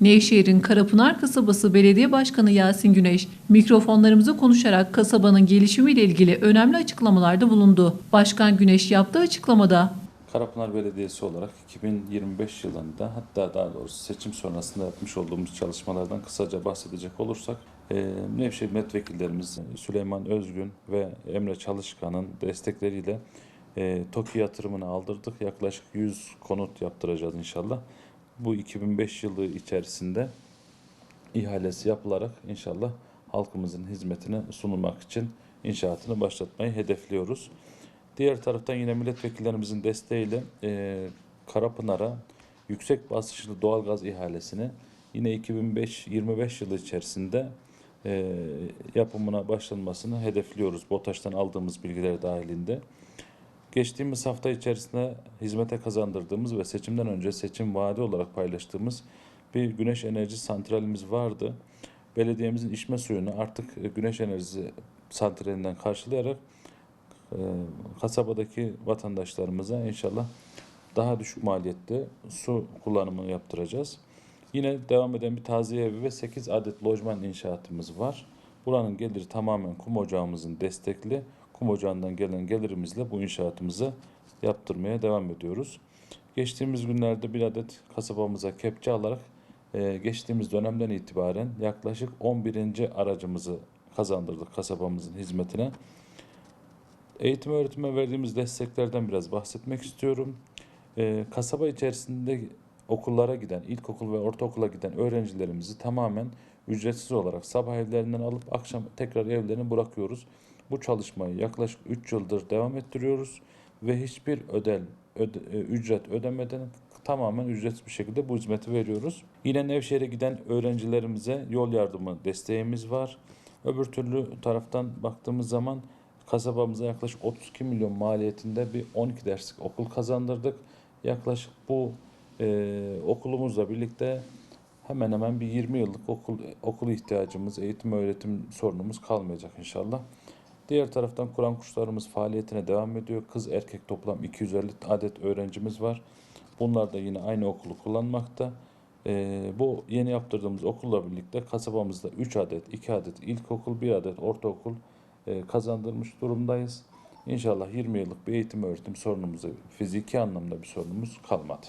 Nevşehir'in Karapınar Kasabası Belediye Başkanı Yasin Güneş, mikrofonlarımıza konuşarak kasabanın gelişimiyle ilgili önemli açıklamalarda bulundu. Başkan Güneş yaptığı açıklamada, Karapınar Belediyesi olarak 2025 yılında hatta daha doğrusu seçim sonrasında yapmış olduğumuz çalışmalardan kısaca bahsedecek olursak e, Nevşehir milletvekillerimiz Süleyman Özgün ve Emre Çalışkan'ın destekleriyle e, TOKİ yatırımını aldırdık. Yaklaşık 100 konut yaptıracağız inşallah. Bu 2005 yılı içerisinde ihalesi yapılarak inşallah halkımızın hizmetine sunulmak için inşaatını başlatmayı hedefliyoruz. Diğer taraftan yine milletvekillerimizin desteğiyle e, Karapınar'a yüksek basınçlı doğalgaz ihalesini yine 2025 yılı içerisinde e, yapımına başlanmasını hedefliyoruz. BOTAŞ'tan aldığımız bilgiler dahilinde. Geçtiğimiz hafta içerisinde hizmete kazandırdığımız ve seçimden önce seçim vaadi olarak paylaştığımız bir güneş enerji santralimiz vardı. Belediyemizin içme suyunu artık e, güneş enerjisi santralinden karşılayarak e, kasabadaki vatandaşlarımıza inşallah daha düşük maliyette su kullanımını yaptıracağız. Yine devam eden bir taziye evi ve 8 adet lojman inşaatımız var. Buranın geliri tamamen kum ocağımızın destekli. Kum ocağından gelen gelirimizle bu inşaatımızı yaptırmaya devam ediyoruz. Geçtiğimiz günlerde bir adet kasabamıza kepçe alarak e, geçtiğimiz dönemden itibaren yaklaşık 11. aracımızı kazandırdık kasabamızın hizmetine. Eğitim öğretime verdiğimiz desteklerden biraz bahsetmek istiyorum. Ee, kasaba içerisinde okullara giden, ilkokul ve ortaokula giden öğrencilerimizi tamamen ücretsiz olarak sabah evlerinden alıp akşam tekrar evlerine bırakıyoruz. Bu çalışmayı yaklaşık 3 yıldır devam ettiriyoruz ve hiçbir ödel, öde- e, ücret ödemeden tamamen ücretsiz bir şekilde bu hizmeti veriyoruz. Yine Nevşehir'e giden öğrencilerimize yol yardımı desteğimiz var. Öbür türlü taraftan baktığımız zaman kasabamıza yaklaşık 32 milyon maliyetinde bir 12 derslik okul kazandırdık. Yaklaşık bu e, okulumuzla birlikte hemen hemen bir 20 yıllık okul okul ihtiyacımız, eğitim öğretim sorunumuz kalmayacak inşallah. Diğer taraftan Kur'an kurslarımız faaliyetine devam ediyor. Kız erkek toplam 250 adet öğrencimiz var. Bunlar da yine aynı okulu kullanmakta. Ee, bu yeni yaptırdığımız okulla birlikte kasabamızda 3 adet, 2 adet ilkokul, 1 adet ortaokul e, kazandırmış durumdayız. İnşallah 20 yıllık bir eğitim öğretim sorunumuza, fiziki anlamda bir sorunumuz kalmadı.